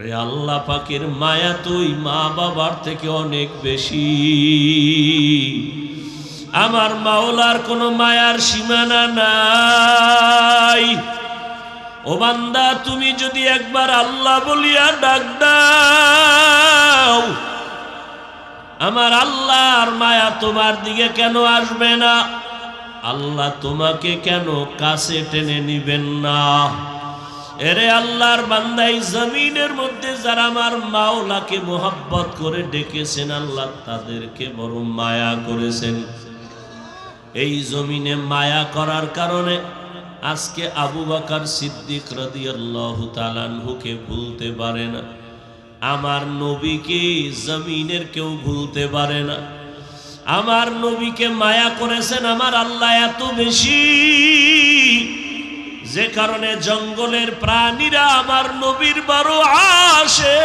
রে আল্লাহ পাকের মায়া তুই মা বাবার থেকে অনেক বেশি। আমার মাওলার কোনো মায়ার সীমানা নাই। ও বান্দা, তুমি যদি একবার আল্লাহ বলিয়া ডাক দাও, আমার আল্লাহর মায়া তোমার দিকে কেন আসবে না? আল্লাহ তোমাকে কেন কাছে টেনে নিবেন না? এরে আল্লাহর বান্দাই, জমিনের মধ্যে যারা আমার মাওলাকে মোহাব্বত করে ডেকেছেন, আল্লাহ তাদেরকে বড় মায়া করেছেন। এই জমিনে মায়া করার কারণে আজকে আবু বাকার সিদ্দিক রাদিয়াল্লাহু তাআলাহুকে ভুলতে পারে না। আমার নবীকে জমিনের কেউ ভুলতে পারে না। আমার নবীকে মায়া করেছেন, আমার আল্লাহ এত বেশি। যে কারণে জঙ্গলের প্রাণীরা আমার নবীর বড় আসে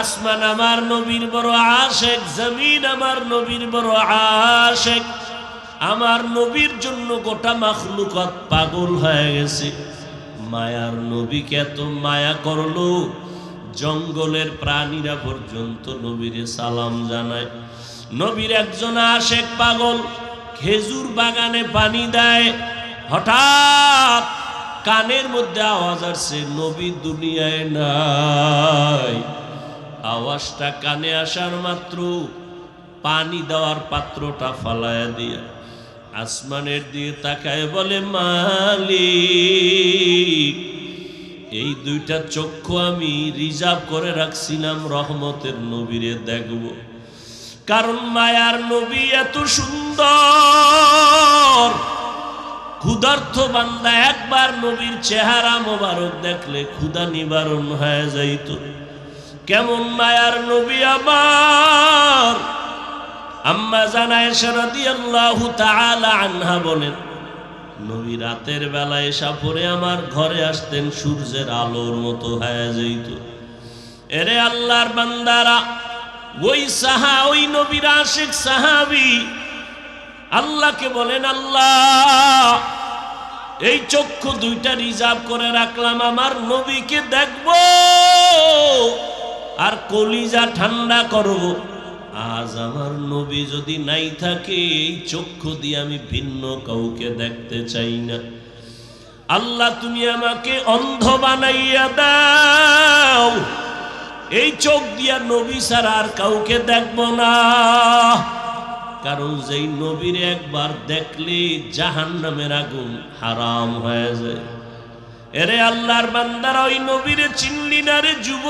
আসমান আমার নবীর বড় আশেক, জমিন আমার নবীর বড় আশেক। আমার নবীর জন্য গোটা মাখলুকত পাগল হয়ে গেছে। মায়ার নবীকে এত মায়া করল, জঙ্গলের প্রাণীরা পর্যন্ত নবীরে সালাম জানায়। নবীর একজন আশেক পাগল খেজুর বাগানে পানি দেয়। হঠাৎ কানের মধ্যে আওয়াজ আসছে, নবী দুনিয়ায় নাই। আওয়াজটা কানে আসার মাত্র, পানি দেওয়ার পাত্রটা ফালায়া দিয়া আসমানের দিয়ে তাকায় বলে, মালিক, এই দুইটা চক্ষু আমি রিজার্ভ করে রাখছিলাম, রহমতের নবীরে দেখব। কারণ মায়ার নবী এত সুন্দর। ক্ষুধার্থ বান্দা একবার নবীর চেহারা মোবারক দেখলে ক্ষুধা নিবারণ হয়ে যাইত। কেমন মায়ার নবী আমার আম্মা জানায় সারাদি আল্লাহ আনহা বলেন, নবী রাতের বেলায় এসা পরে আমার ঘরে আসতেন, সূর্যের আলোর মতো হয়ে যাইত। এরে আল্লাহর বান্দারা ওই সাহা, ওই নবীর আশেক সাহাবি আল্লাহকে বলেন, আল্লাহ, এই চক্ষু দুইটা রিজার্ভ করে রাখলাম, আমার নবীকে দেখব আর কলিজা ঠান্ডা করব। আজ আমার নবী যদি নাই থাকে, এই চক্ষু দিয়ে আমি ভিন্ন কাউকে দেখতে চাই না। আল্লাহ, তুমি আমাকে অন্ধ বানাইয়া দাও। এই চোখ দিয়া নবী ছাড়া আর কাউকে দেখব না। কারণ যেই নবীর একবার দেখলে জাহান নামের আগুন হারাম হয়ে যায়। এরে আল্লাহর বান্দারা, ওই নবীরে চিনলি না রে যুব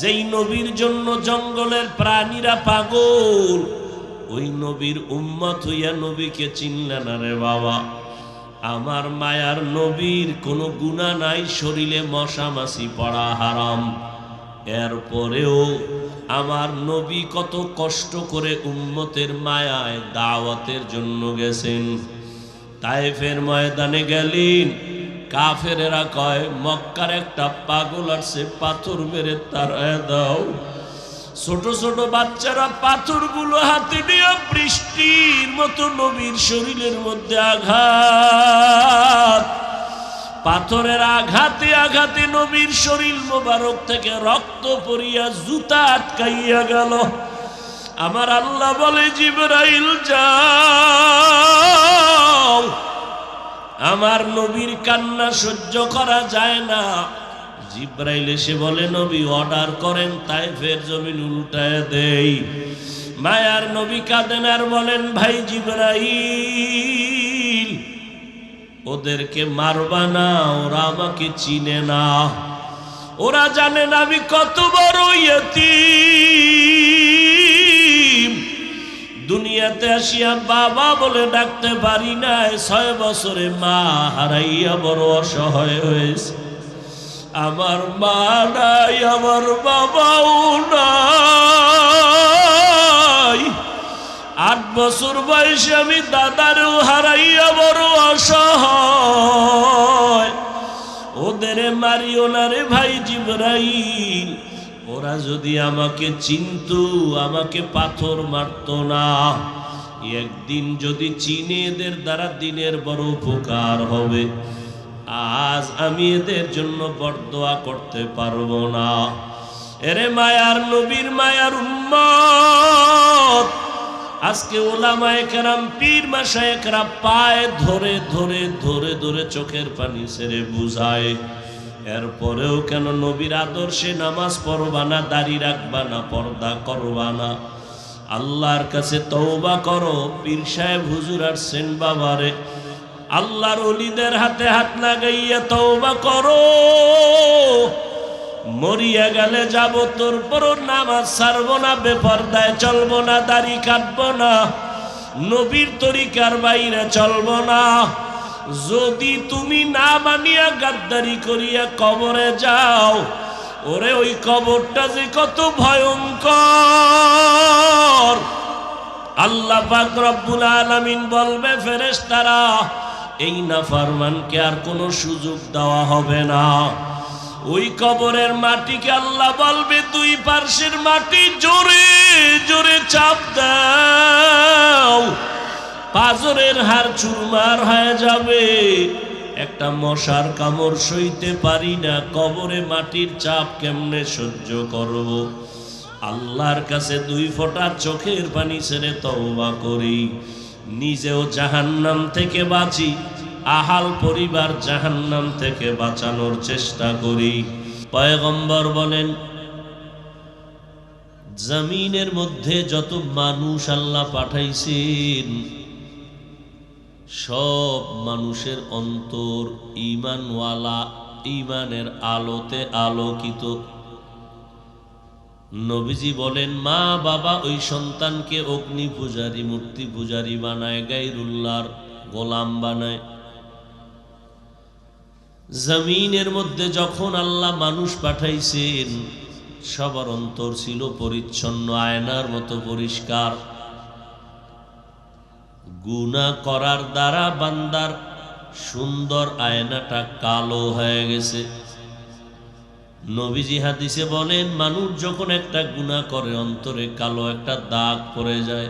যেই নবীর জন্য জঙ্গলের প্রাণীরা পাগল, ওই নবীর উম্মত হইয়া নবীকে চিনলে না রে বাবা। আমার মায়ার নবীর কোনো গুণা নাই, শরীরে মশা মাছি পড়া হারাম। এরপরেও আমার নবী কত কষ্ট করে উম্মতের মায়ায় দাওয়াতের জন্য গেছেন। তাইফের ময়দানে গেলেন, কাফেরেরা কয়, মক্কার একটা পাগল আসছে, পাথর মেরে তারায় দাও। ছোট ছোট বাচ্চারা পাথরগুলো হাতে নিয়ে বৃষ্টির মতো নবীর শরীরের মধ্যে আঘাত। পাথরের আঘাতে আঘাতে নবীর শরীর মোবারক থেকে রক্ত পরিয়া জুতা আটকাইয়া গেল। আমার আল্লাহ বলে, জিবরাইল, যাও। আমার নবীর কান্না সহ্য করা যায় না। জিব্রাইল এসে বলে, নবী অর্ডার করেন তাই ফের জমিন উল্টায় দেই। মায়ার নবী কাঁদেন আর বলেন, ভাই জিব্রাইল, ওদেরকে মারবা না, ওরা আমাকে চিনে না। ওরা জানে না আমি কত বড় ইয়তীম। দুনিয়াতে আসিয়া বাবা বলে ডাকতে পারি না ছয় বছরে মা হারাইয়া বড় অসহায় হয়েছে। আমার মা নাই, আমার বাবাও নাই। আট বছর বয়সে আমি দাদারও হারাইয়া বড় অসহায় ওদের মারিও না রে ভাই জিবরাইল। ওরা যদি আমাকে চিনত, আমাকে পাথর মারত না। একদিন যদি চিনে এদের দ্বারা দিনের বড় উপকার হবে আজ আমি এদের জন্য বরদোয়া করতে পারব না। এরে মায়ার নবীর মায়ার উম্মত, আজকে ওলামায়ে কেরাম, পীর মাসায় কেরাম পায়ে ধরে ধরে ধরে ধরে চোখের পানি ছেড়ে বুঝায়, এরপরেও কেন নবীর আদর্শে নামাজ পড়বা না, দাড়ি রাখবা না, পর্দা করবা না? আল্লাহর কাছে তওবা করো, পীর সাহেব, হুজুর আসছেন বাবারে আল্লাহর অলিদের হাতে হাত লাগাইয়া তওবা করো। মরিয়া গেলে যাব তোর পর নামাজ ছাড়বো না, বেপরদায় চলবো না, দাড়ি কাটবো না, নবীর তরিকার বাইরে চলবো না। যদি তুমি না মানিয়া গাদ্দারি করিয়া কবরে যাও, ওরে ওই কবরটা যে কত ভয়ঙ্কর। আল্লাহ পাক রব্বুল আলামিন বলবে, ফেরেশতারা এই নাফরমানকে আর কোনো সুযোগ দেওয়া হবে না। ওই কবরের মাটিকে আল্লাহ বলবে, দুই পার্শ্বের মাটি জোরে জোরে চাপ দাও। পাজরের হার চুরমার হয়ে যাবে। একটা মশার কামড় সইতে পারি না, কবরে মাটির চাপ কেমনে সহ্য করব? আল্লাহর কাছে দুই ফোঁটা চোখের পানি ছেড়ে তওবা করি। নিজেও জাহান্নাম থেকে বাঁচি, আহাল পরিবার জাহান্নাম থেকে বাঁচানোর চেষ্টা করি। পয়গম্বর বলেন, জমিনের মধ্যে যত মানুষ আল্লাহ পাঠাইছেন, সব মানুষের অন্তর ইমানওয়ালা ইমানের আলোতে আলোকিত। নবীজি বলেন, মা, বাবা, ওই সন্তানকে অগ্নি পূজারী, মূর্তি পূজারী বানায়, গাইরুল্লাহর গোলাম বানায়। জমিনের মধ্যে যখন আল্লাহ মানুষ পাঠাইছেন, সবার অন্তর ছিল পরিচ্ছন্ন, আয়নার মতো পরিষ্কার। গুণা করার দ্বারা বান্দার সুন্দর আয়নাটা কালো হয়ে গেছে। নবীজি হাদিসে বলেন, মানুষ যখন একটা গুণা করে, অন্তরে কালো একটা দাগ পড়ে যায়।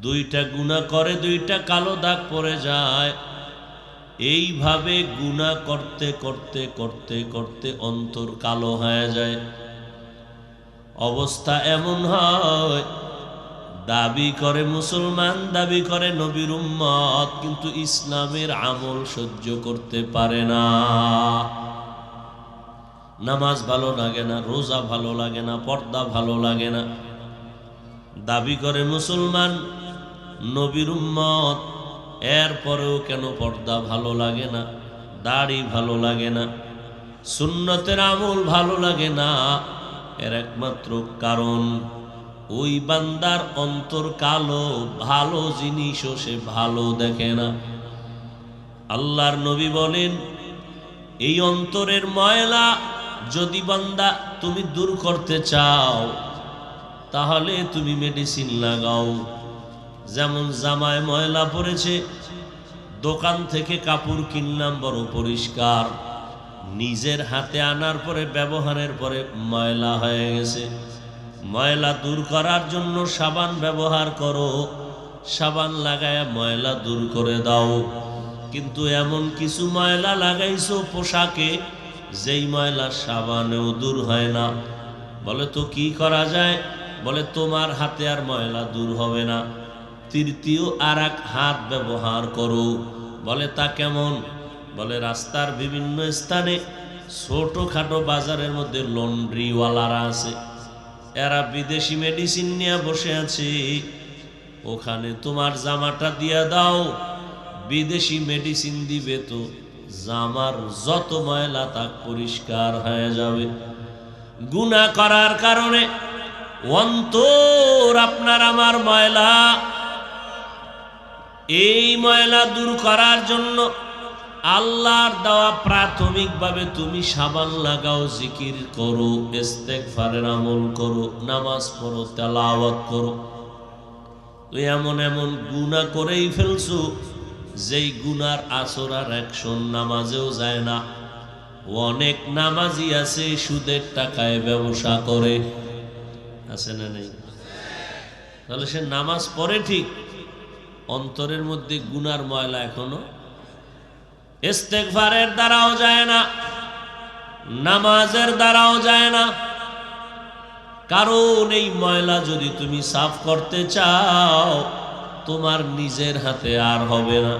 দুইটা গুণা করে, দুইটা কালো দাগ পড়ে যায়। এইভাবে গুণা করতে করতে করতে করতে অন্তর কালো হয়ে যায়। অবস্থা এমন হয়, দাবি করে মুসলমান, দাবি করে নবীর উম্মত, কিন্তু ইসলামের আমল সহ্য করতে পারে না। নামাজ ভালো লাগে না, রোজা ভালো লাগে না, পর্দা ভালো লাগে না। দাবি করে মুসলমান, নবীর উম্মত, এরপরেও কেন পর্দা ভালো লাগে না, দাড়ি ভালো লাগে না, সুন্নতের আমল ভালো লাগে না, এর একমাত্র কারণ ওই বান্দার অন্তর কালো, ভালো জিনিসও সে ভালো দেখে না। আল্লাহর নবী বলেন, এই অন্তরের ময়লা যদি বান্দা তুমি দূর করতে চাও, তাহলে তুমি মেডিসিন লাগাও। যেমন জামায় ময়লা পড়েছে, দোকান থেকে কাপড় কিনলাম, বড় পরিষ্কার। নিজের হাতে আনার পরে ব্যবহারের পরে ময়লা হয়ে গেছে। ময়লা দূর করার জন্য সাবান ব্যবহার করো। সাবান লাগায় ময়লা দূর করে দাও। কিন্তু এমন কিছু ময়লা লাগাইছো পোশাকে যেই ময়লা সাবানেও দূর হয় না। বলে, তো কি করা যায়? বলে, তোমার হাতে আর ময়লা দূর হবে না। তৃতীয় আর এক হাত ব্যবহার করো। বলে, তা কেমন? বলে, রাস্তার বিভিন্ন স্থানে ছোটোখাটো বাজারের মধ্যে লন্ড্রিওয়ালারা আছে। এরা বিদেশি মেডিসিন নিয়ে বসে আছে। ওখানে তোমার জামাটা দিয়ে দাও। বিদেশি মেডিসিন দিবে তো। জামার যত ময়লা তা পরিষ্কার হয়ে যাবে। গুণা করার কারণে অন্তর আপনার আমার ময়লা। এই ময়লা দূর করার জন্য আল্লাহর দেওয়া প্রাথমিকভাবে তুমি সাবান লাগাও, জিকির করো, ইস্তেগফারের আমল করো, নামাজ পড়ো, তেলাওয়াত করো। তো এমন এমন গুণা করেই ফেলছো যেই গুনার আসর আর অ্যাকশন নামাজেও যায় না। অনেক নামাজি আছে, সুদের টাকায় ব্যবসা করে। আছে না নেই? তাহলে সে নামাজ পড়ে ঠিক, অন্তরের মধ্যে গুনার ময়লা এখনও ইস্তেকভারের দ্বারাও যায় না, নামাজের দ্বারাও যায় না। কারণ এই ময়লা যদি তুমি সাফ করতে চাও তোমার নিজের হাতে আর হবে না।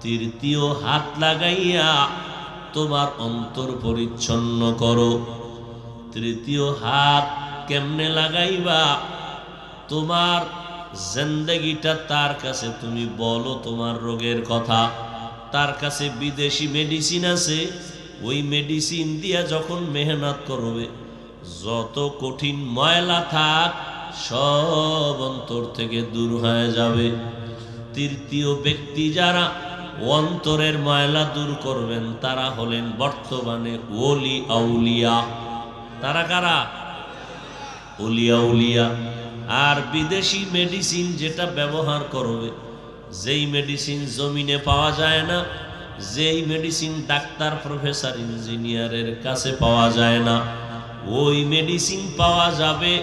তৃতীয় হাত লাগাইয়া তোমার অন্তর পরিচ্ছন্ন করো। তৃতীয় হাত কেমনে লাগাইবা? তোমার জিন্দগিটা তার কাছে, তুমি বলো তোমার রোগের কথা। তার কাছে বিদেশি মেডিসিন আছে। ওই মেডিসিন দিয়া যখন মেহনত করবে, যত কঠিন ময়লা থাক সব অন্তর থেকে দূর হয়ে যাবে। তৃতীয় ব্যক্তি যারা অন্তরের ময়লা দূর করবেন, তারা হলেন বর্তমানে ওলি আউলিয়া। তারা কারা? উলিয়া উলিয়া আর বিদেশি মেডিসিন যেটা ব্যবহার করবে, যেই মেডিসিন জমিনে পাওয়া যায় না, যেই মেডিসিন ডাক্তার প্রফেসর ইঞ্জিনিয়ারের কাছে পাওয়া যায় না, ওই মেডিসিন পাওয়া যাবে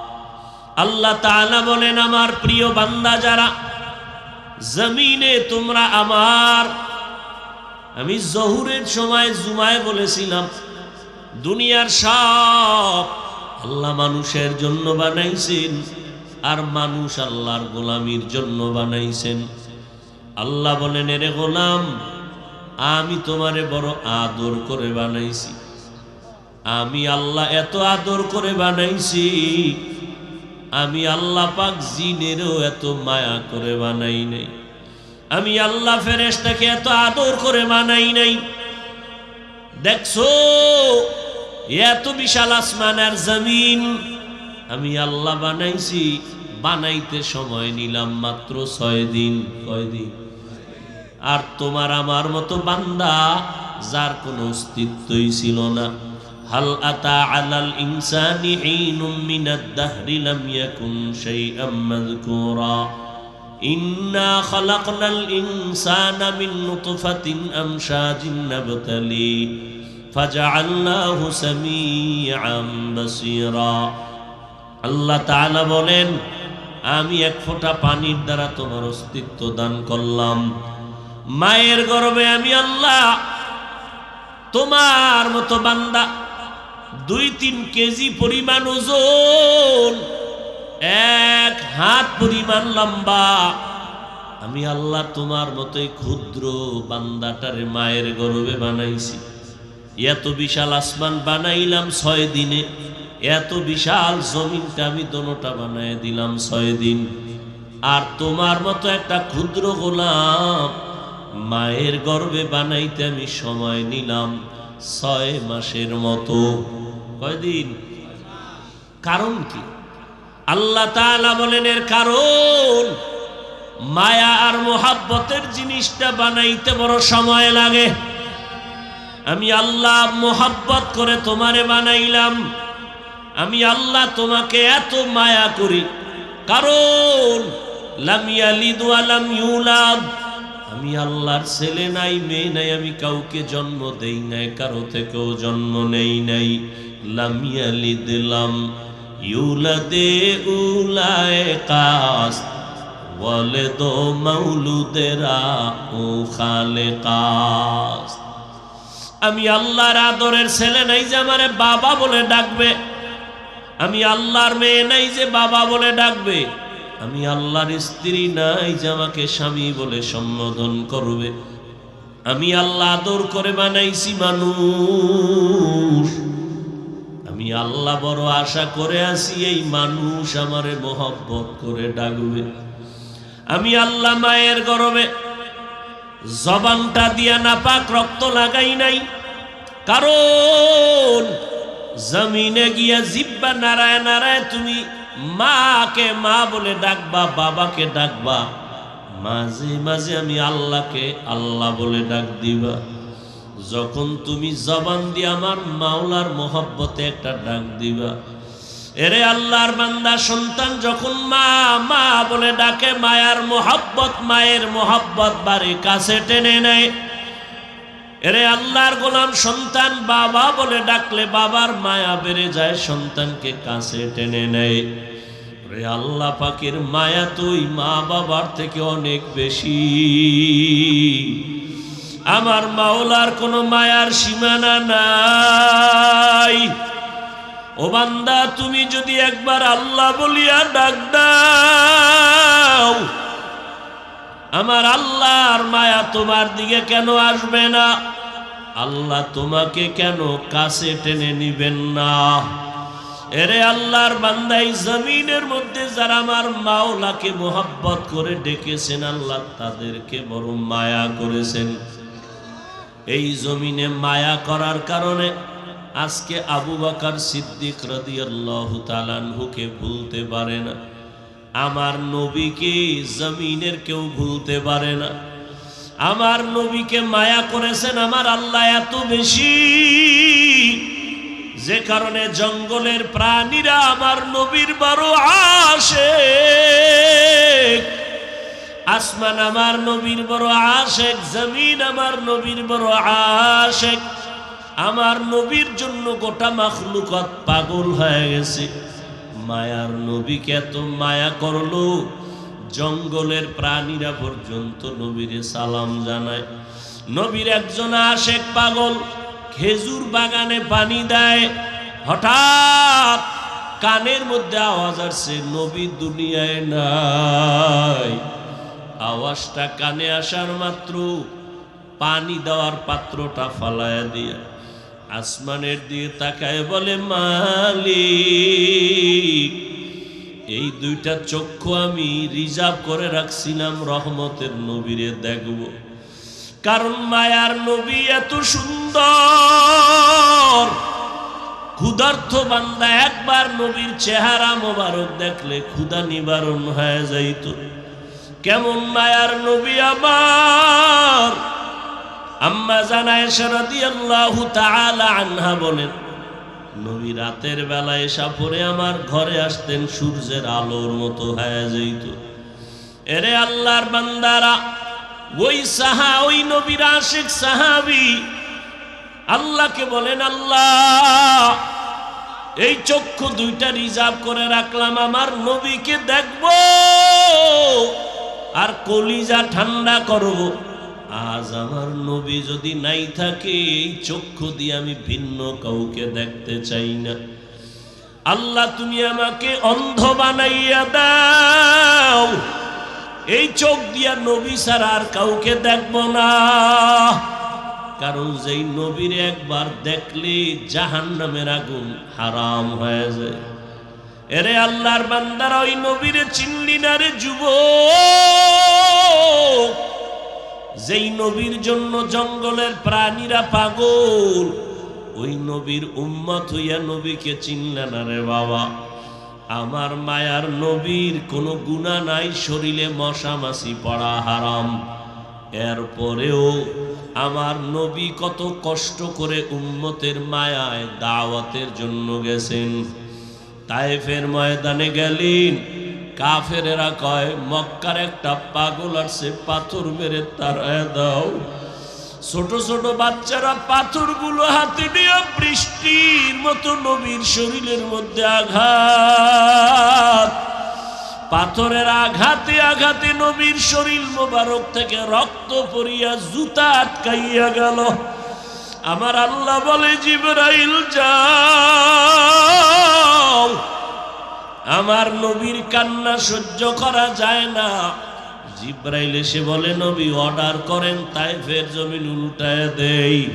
আল্লাহ তাআলা বলেন, আমার প্রিয় বান্দা যারা, জমিনে তোমরা আমার আমি জহুরের সময় জুমায় বলেছিলাম, দুনিয়ার সব আল্লাহ মানুষের জন্য বানাইছেন আর মানুষ আল্লাহর গোলামির জন্য বানাইছেন। আল্লাহ বলেন, এরে গোলাম, আমি তোমারে বড় আদর করে বানাইছি। আমি আল্লাহ এত আদর করে বানাইছি আমি আল্লাহ পাক জিনেরও এত মায়া করে বানাই নাই। আমি আল্লাহ ফেরেশতাকে এত আদর করে বানাই নাই। দেখছ? এত বিশাল আসমান আর জমিন। আমি আল্লাহ বানাইছি, বানাইতে সময় নিলাম মাত্র ছয় দিন। কয় দিন? আর তোমার আমার মতো বান্দা, যার কোনো অস্তিত্বই ছিল না। হাল আতা আলাল ইনসানি ঈনুম মিনাদ দাহরি লাম ইয়াকুন শাইআম মাযকুরা ইন্না খালাকনাল ইনসানা মিন নুতফাতিন আমশাজিন নাবতালি ফাজআলনাহু সামিআম বাসীরা আল্লাহ বলেন, আমি এক ফোঁটা পানির দ্বারা তোমার অস্তিত্ব দান করলাম। মায়ের গর্বে আমি আল্লাহ তোমার মতো বান্দা দুই তিন কেজি পরিমাণ ওজন, এক হাত পরিমাণ লম্বা। আমি আল্লাহ তোমার মতোই ক্ষুদ্র বান্দাটারে মায়ের গর্বে বানাইছি। এত বিশাল আসমান বানাইলাম ছয় দিনে, এত বিশাল জমিনটা আমি দোনোটা বানাই দিলাম ছয় দিন। আর তোমার মতো একটা ক্ষুদ্র গোলাম মায়ের গর্বে বানাইতে আমি সময় নিলাম ছয় মাসের মতো। কয়দিন? কারণ কি? আল্লাহ বলেন, এর কারণ মায়া আর মোহাব্বতের জিনিসটা বানাইতে বড় সময় লাগে। আমি আল্লাহ মোহাব্বত করে তোমারে বানাইলাম। আমি আল্লাহ তোমাকে এত মায়া করি। কারণ আমি আল্লাহর ছেলে নাই, মেয়ে নাই, আমি কাউকে জন্ম দেই নাই, কারও থেকেও জন্ম নেই নাই। লাম ইয়ালিদ লাম ইউলাদে উলায়ে কাস, বলে দো মাউলুদেরা ও খালে কাস। আমি আল্লাহর আদরের ছেলে নাই যে আমারে বাবা বলে ডাকবে। আমি আল্লাহর মেয়ে নাই যে বাবা বলে ডাকবে। আমি আল্লাহর স্ত্রী নাই যে আমাকে স্বামী বলে সম্বোধন করবে। আমি আল্লাহ আদর করে বানাইছি মানুষ। আমি আল্লাহ বড় আশা করে আছি, এই মানুষ আমারে মোহব্বত করে ডাকবে। আমি আল্লাহ মায়ের গরবে জবানটা দিয়া নাপাক, রক্ত লাগাই নাই। কারণ জমিনে গিয়া জিব্বা নারায় নারায় তুমি মাকে মা বলে ডাকবা, বাবাকে ডাকবা। মাঝে মাঝে আমি আল্লাহকে আল্লাহ বলে ডাক দিবা। যখন তুমি জবান দিয়ে আমার মাওলার মোহব্বতে একটা ডাক দিবা, এরে আল্লাহর বান্দা, সন্তান যখন মা মা বলে ডাকে, মায়ার মোহাব্বত, মায়ের মোহাব্বত বাড়ি কাছে টেনে নেয়। এরে আল্লাহর গোলাম সন্তান, বাবা বলে ডাকলে বাবার মায়া বেড়ে যায়, সন্তানকে কাছে টেনে নেয়। রে আল্লাহ পাকের মায়া তুই মা বাবার থেকে অনেক বেশি। আমার মাওলার কোনো মায়ার সীমানা নাই। ও বান্দা, তুমি যদি একবার আল্লাহ বলিয়া ডাক দাও, আমার আল্লাহর মায়া তোমার দিকে কেন আসবে না? আল্লাহ তোমাকে কেন কাছে টেনে নিবেন না? এরে আল্লাহর বান্দাই, জমিনের মধ্যে যারা আমার মাওলাকে মোহাব্বত করে ডেকেছেন, আল্লাহ তাদেরকে বড় মায়া করেছেন। এই জমিনে মায়া করার কারণে আজকে আবু বাকার সিদ্দিক তালানহুকে ভুলতে পারে না। আমার নবীকে জমিনের কেউ ভুলতে পারে না। আমার নবীকে মায়া করেছেন আমার আল্লাহ এত বেশি। যে কারণে জঙ্গলের প্রাণীরা আমার নবীর বারো আসে আসমান আমার নবীর বড় আশেক, জমিন আমার নবীর বড় আশেক। আমার নবীর জন্য গোটা মাখলুকত পাগল হয়ে গেছে। মায়ার নবীকে এত মায়া করল, জঙ্গলের প্রাণীরা পর্যন্ত নবীরে সালাম জানায়। নবীর একজন আশেক পাগল খেজুর বাগানে পানি দেয়। হঠাৎ কানের মধ্যে আওয়াজ আসছে, নবী দুনিয়ায় নাই। আওয়াজটা কানে আসার মাত্র। পানি দেওয়ার পাত্রটা ফালায়া দিয়া আসমানের দিয়ে তাকায় বলে, মালিক, এই দুইটা চক্ষু আমি রিজার্ভ করে রাখছিলাম রহমতের নবীরে দেখব। কারণ মায়ার নবী এত সুন্দর। ক্ষুধার্থ বান্দা একবার নবীর চেহারা মোবারক দেখলে ক্ষুধা নিবারণ হয়ে যাইত। কেমন মায়ার নবী আমার? আম্মা জানায় সারাদি আল্লাহ আনহা বলেন, নবী রাতের বেলা এসা পরে আমার ঘরে আসতেন, সূর্যের আলোর মতো হয়ে যাইত এরে আল্লাহর বান্দারা, ওই সাহা, ওই নবীর আশিক সাহাবি, আল্লাহকে বলেন, আল্লাহ, এই চক্ষু দুইটা রিজার্ভ করে রাখলাম, আমার নবীকে দেখব। আর কলিজা ঠান্ডা করব। আজ আমার নবী যদি নাই থাকে, এই চক্ষু দিয়ে আমি ভিন্ন কাউকে দেখতে চাই না। আল্লাহ, তুমি আমাকে অন্ধ বানাইয়া দাও। এই চোখ দিয়া নবী ছাড়া আর কাউকে দেখব না। কারণ যেই নবীর একবার দেখলে জাহান নামের আগুন হারাম হয়ে যায়। এরে আল্লাহর বান্দারা, ওই নবীরে চিনলি না রে যুব যেই নবীর জন্য জঙ্গলের প্রাণীরা পাগল, ওই নবীর উম্মত হইয়া নবীকে চিনলে না রে বাবা। আমার মায়ার নবীর কোনো গুণা নাই, শরীরে মশা মাছি পড়া হারাম। এরপরেও আমার নবী কত কষ্ট করে উম্মতের মায়ায় দাওয়াতের জন্য গেছেন। তাইফের ময়দানে গেলেন। কাফেরেরা কয়, মক্কার একটা পাগল আসছে পাথর মেরে তারায় দাও। ছোট ছোট বাচ্চারা পাথরগুলো হাতে নিয়ে বৃষ্টির মতো নবীর শরীরের মধ্যে আঘাত। পাথরের আঘাতে আঘাতে নবীর শরীর মোবারক থেকে রক্ত পরিয়া জুতা আটকাইয়া গেল। আমার আল্লাহ বলে, জিবরাইল, যাও। আমার নবীর কান্না সহ্য করা যায় না। জিব্রাইল এসে বলে, নবী, অর্ডার করেন তাই ফের জমিন উল্টায় দেই।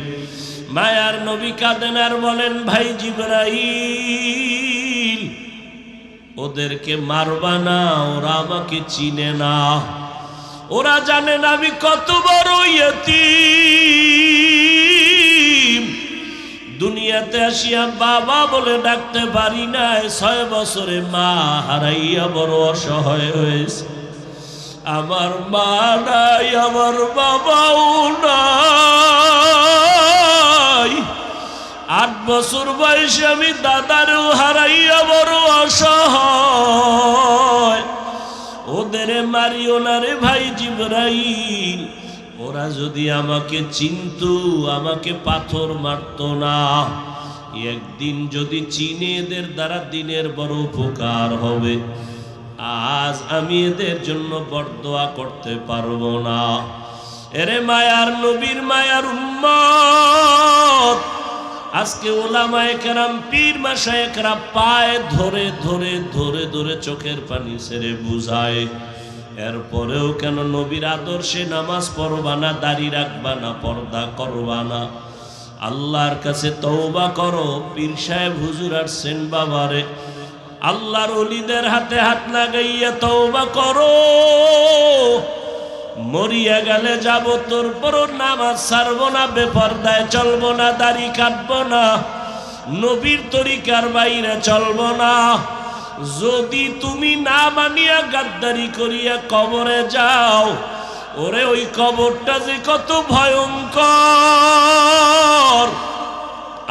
মায়ার নবী কাঁদেন আর বলেন, ভাই জিব্রাইল, ওদেরকে মারবা না, ওরা আমাকে চিনে না। ওরা জানে না আমি কত বড় ইয়তীম। দুনিয়াতে আসিয়া বাবা বলে ডাকতে পারি নাই। ছয় বছরে মা হারাইয়া বড় অসহায় হয়েছে। আমার মা নাই, আমার বাবাও নাই। আট বছর বয়সে আমি দাদারও হারাইয়া বড় অসহায়। ওদের মারিও না রে ভাই জিবরাইল। ওরা যদি আমাকে চিনতো, আমাকে পাথর মারতো না। একদিন যদি চিনে এদের দ্বারা দিনের বড় উপকার হবে, আজ আমি এদের জন্য বরদোয়া করতে পারব না। এরে মায়ার নবীর মায়ার উম্মত, আজকে ওলামায়ে কেরাম, পীর মাসায় কেরাম পায়ে ধরে ধরে ধরে ধরে চোখের পানি সেরে বুঝায়। এরপরেও কেন নবীর আদর্শে নামাজ পড়বা না, দাড়ি রাখবা না, পর্দা করবা না? আল্লাহর কাছে তওবা করো, পীর সাহেব হুজুর আর সেন বাবারে। আল্লাহর অলিদের হাতে হাত লাগাইয়া তওবা করো। মরিয়া গেলে যাব তোর পর নামাজ ছাড়বো না, বেপর্দায় চলবো না, দাড়ি কাটবো না, নবীর তরিকার বাইরে চলবো না। যদি তুমি না মানিয়া গাদ্দারি করিয়া কবরে যাও, ওরে ওই কবরটা যে কত ভয়ঙ্কর।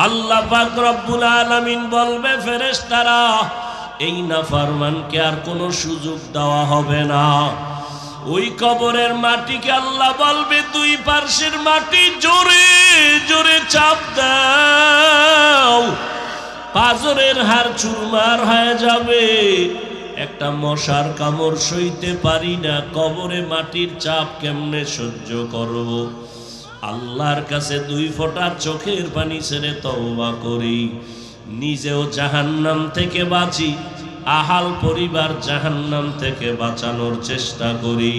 আল্লাহ পাক রব্বুল আলামিন বলবে, ফেরেশতারা, এই নাফরমানকে আর কোনো সুযোগ দেওয়া হবে না। ওই কবরের মাটিকে আল্লাহ বলবে, দুই পার্শ্বের মাটি জোরে জোরে চাপ দাও। পাজরের হার চুরমার হয়ে যাবে। একটা মশার কামড় সইতে পারি না, কবরে মাটির চাপ কেমনে সহ্য করব? আল্লাহর কাছে দুই ফোঁটা চোখের পানি ছেড়ে তওবা করি। নিজেও জাহান্নাম থেকে বাঁচি, আহাল পরিবার জাহান্নাম থেকে বাঁচানোর চেষ্টা করি।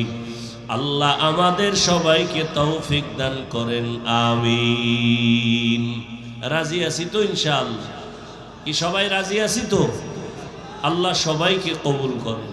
আল্লাহ আমাদের সবাইকে তৌফিক দান করেন, আমিন। রাজি আছি তো ইনশাআল্লাহ? কি সবাই রাজি আছি তো? আল্লাহ সবাইকে কবুল করেন।